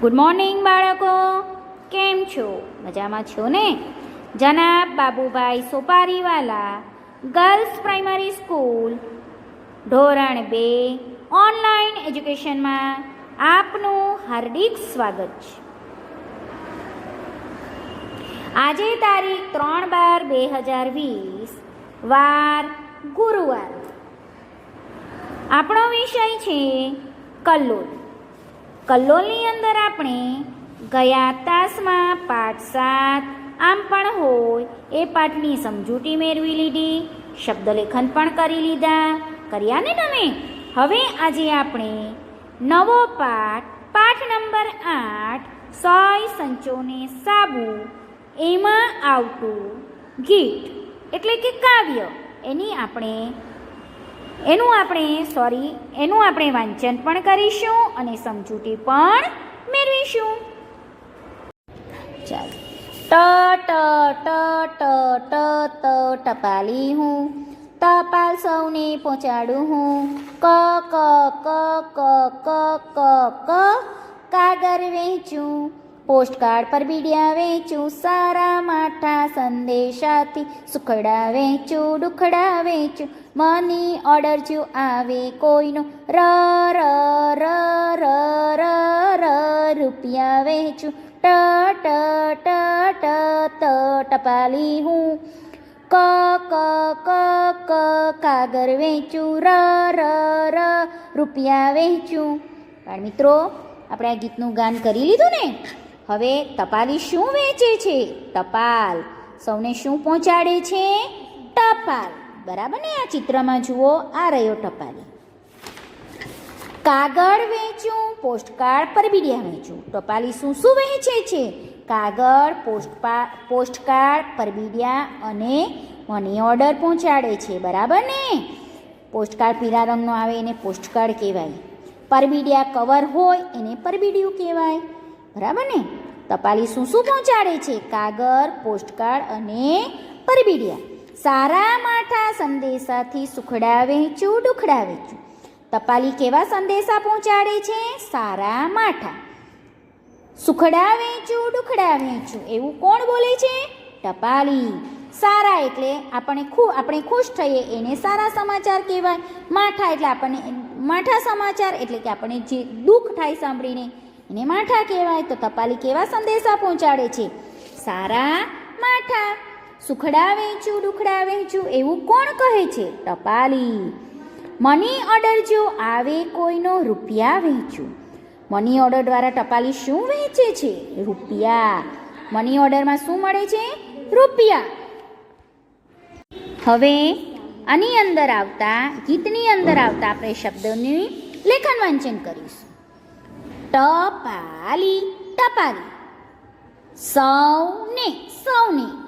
Good morning બાળકો. કેમ છો? મજામાં છો ને? જનાબ Babubhai Sopariwala girls primary school ધોરણ બે ઓનલાઈન એજ્યુકેશનમાં આપનું હાર્દિક સ્વાગત છે. આજે તારીખ ત્રણ બાર બે હજાર વીસ, વાર ગુરુવાર. આપણો વિષય છે કલ્લોલ. કલ્લોલની અંદર આપણે ગયા તાસમાં પાઠ સાત આમ પણ હોય, એ પાઠની સમજૂતી મેળવી લીધી, શબ્દલેખન પણ કરી લીધા. કર્યા ને તમે? હવે આજે આપણે નવો પાઠ પાઠ નંબર આઠ, સોય સંચોને સાબુ, એમાં આવતું ગીત, એટલે કે કાવ્ય, એની આપણે એનું આપણે સોરી એનું આપણે વાંચન પણ કરીશું અને સમજૂતી પણ મેળવીશું. ચાલો. ટ ટ ટ ટ ટ ટપાલી હું. ટપાલ સૌને પહોંચાડું હું. ક ક ક ક ક ક ક કાગર વેચું. પોસ્ટકાર્ડ પર બીડિયા વેચું, સારા માઠા સંદેશાથી સુખડા વેચું, દુખડા વેચું. મની ઓર્ડર જો આવે કોઈનો, ર ર ર ર ર ર, રૂપિયા વેચું. ટ ટ ટ ટ, ત, ટપાલી હું. ક ક ક ક, કાગર વેચું, ર ર ર, રૂપિયા વેચું. બાળ મિત્રો, આપણે આ ગીતનું ગાન કરી લીધું ને? હવે ટપાલી શું વેચે છે? ટપાલ. સૌને શું પહોંચાડે છે? ટપાલ. બરાબર ને? આ ચિત્રમાં જુઓ, આ રહ્યો ટપાલી. કાગળ વેચું, પોસ્ટકાર્ડ પર બીડિયા વેચું. ટપાલી શું શું વહેંચે છે? કાગળ પોસ્ટકાર્ડ પરબીડિયા અને મની ઓર્ડર પહોંચાડે છે. બરાબર ને? પોસ્ટકાર્ડ પીળા રંગનો આવે, એને પોસ્ટકાર્ડ કહેવાય. પરબીડિયા કવર હોય, એને પરબીડિયું કહેવાય. બરાબર ને? ટપાલી શું શું પહોંચાડે છે? કાગળ, પોસ્ટકાર્ડ અને પરબીડિયા. સારા માઠા સંદેશાથી સુખડા વહેંચું દુખડા વહેંચું ટપાલી કેવા સંદેશા પહોંચાડે છે? સારા માઠા. સુખડા વેચું દુખડા વેચું એવું કોણ બોલે છે? ટપાલી. સારા એટલે આપણે ખુ, આપણે ખુશ થઈએ, એને સારા સમાચાર કહેવાય. માઠા એટલે આપણને, માઠા સમાચાર એટલે કે આપણને જે દુઃખ થાય સાંભળીને એને માઠા કહેવાય તો ટપાલી કેવા સંદેશા પહોંચાડે છે? સારા માઠા. સુખડા વેચું, દુખડા વેચું એવું કોણ કહે છે? ટપાલી. મની ઓર્ડર જો આવે કોઈનો રૂપિયા વેચું. મની ઓર્ડર દ્વારા ટપાલી શું વેચે છે? રૂપિયા. મની ઓર્ડરમાં શું મળે છે? રૂપિયા. હવે આની અંદર આવતા, ગીતની અંદર આવતા આપણે શબ્દોની લેખન વાંચન કરીશું. ટપાલી ટપાલી. સૌને સૌને.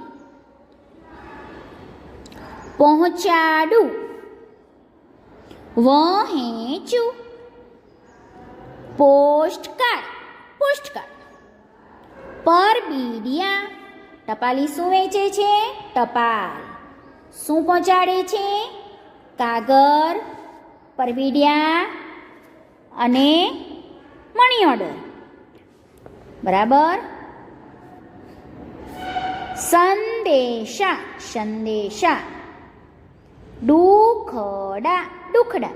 પહોંચાડું. વહેંચું. Postcard postcard. પર બીડિયા ટપાલી શું વેચે છે? ટપાલ. શું પહોંચાડે છે? કાગળ, પરબીડિયા અને મની ઓર્ડર બરાબર? સંદેશા સંદેશા. દુખડા દુખડા.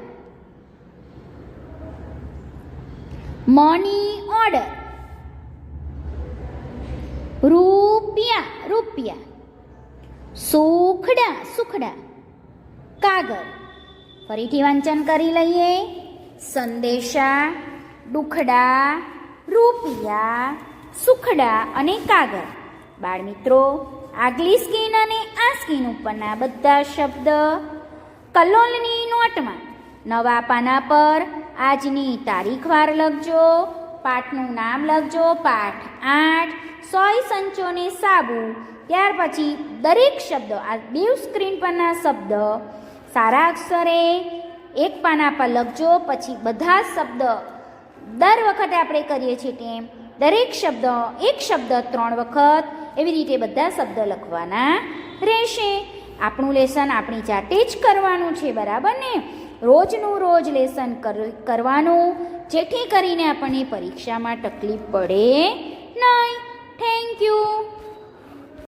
Money order. રૂપિયા રૂપિયા. સુખડા સુખડા. કાગળ. ફરીથી વાંચન કરી લઈએ. સંદેશા દુખડા, રૂપિયા, સુખડા અને કાગળ. બાળમિત્રો, આગલી સ્કીન અને આ સ્કીન ઉપરના બધા શબ્દ કલોલની નોટમાં. નવા પાના પર આજની તારીખ વાર લખજો, પાઠનું નામ લખજો, પાઠ આઠ, સોય સંચોને સાબુ. ત્યાર પછી દરેક શબ્દ આ બે સ્ક્રીન પરના શબ્દ. સારા અક્ષરે એક પાના પર લખજો, પછી બધા શબ્દ દર વખતે આપણે કરીએ છીએ તેમ દરેક શબ્દ, એક શબ્દ, ત્રણ વખત એવી રીતે બધા શબ્દ લખવાના રહેશે. આપણું લેસન આપણી જાતે જ કરવાનું છે, બરાબર ને? રોજનું રોજ લેસન કરવાનું, જેથી કરીને આપણને પરીક્ષામાં તકલીફ પડે નહીં. Thank you